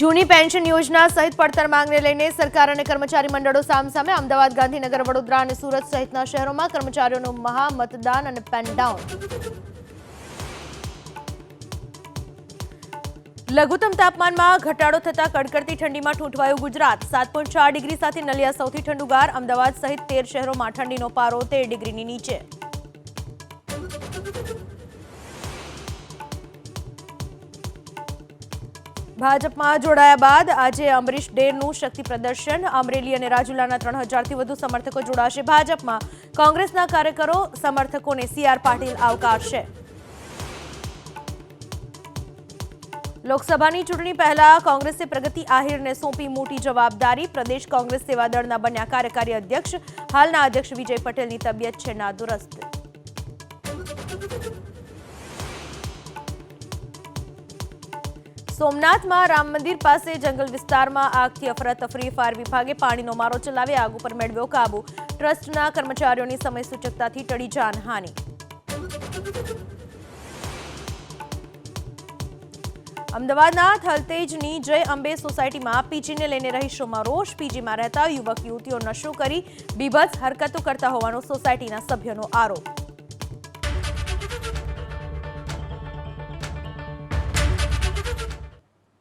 જૂની પેન્શન યોજના સહિત પડતર માંગને લઈને સરકાર અને કર્મચારી મંડળો સામસામે અમદાવાદ, ગાંધીનગર, વડોદરા અને સુરત સહિતના શહેરોમાં કર્મચારીઓનું મહામતદાન અને પેનડાઉન. લઘુત્તમ તાપમાનમાં ઘટાડો થતા કડકડતી ઠંડીમાં ઠૂંઠવાયું ગુજરાત. સાત પોઈન્ટ ચાર ડિગ્રી સાથે નલિયા સૌથી ઠંડુગાર, અમદાવાદ સહિત તેર શહેરોમાં ઠંડીનો પારો તેર ડિગ્રીની નીચે. ભાજપમાં જોડાયા બાદ આજે અમરીશ ડેરનું શક્તિ પ્રદર્શન, અમરેલી અને રાજુલાના ત્રણ હજારથી વધુ સમર્થકો જોડાશે ભાજપમાં. કોંગ્રેસના કાર્યકરો સમર્થકોને સીઆર પાટીલ આવકારશે. લોકસભાની ચૂંટણી પહેલા કોંગ્રેસે પ્રગતિ આહિરને સોંપી મોટી જવાબદારી. પ્રદેશ કોંગ્રેસ સેવા દળના બન્યા કાર્યકારી અધ્યક્ષ, હાલના અધ્યક્ષ વિજય પટેલની તબિયત છે નાદુરસ્ત. સોમનાથમાં રામ મંદિર પાસે જંગલ વિસ્તારમાં આગથી અફરાતફરી ફાયર વિભાગે પાણીનો મારો ચલાવી આગ ઉપર મેળવ્યો કાબુ. ટ્રસ્ટના કર્મચારીઓની સમય સૂચકતાથી ટળી જાનહાનિ. અમદાવાદના થલતેજની જય અંબે સોસાયટીમાં પીજીને લઈને રહીશોમાં રોષ પીજીમાં રહેતા યુવક યુવતીઓ નશો કરી, બીભત્સ હરકતો કરતા હોવાનો સોસાયટીના સભ્યોનો આરોપ.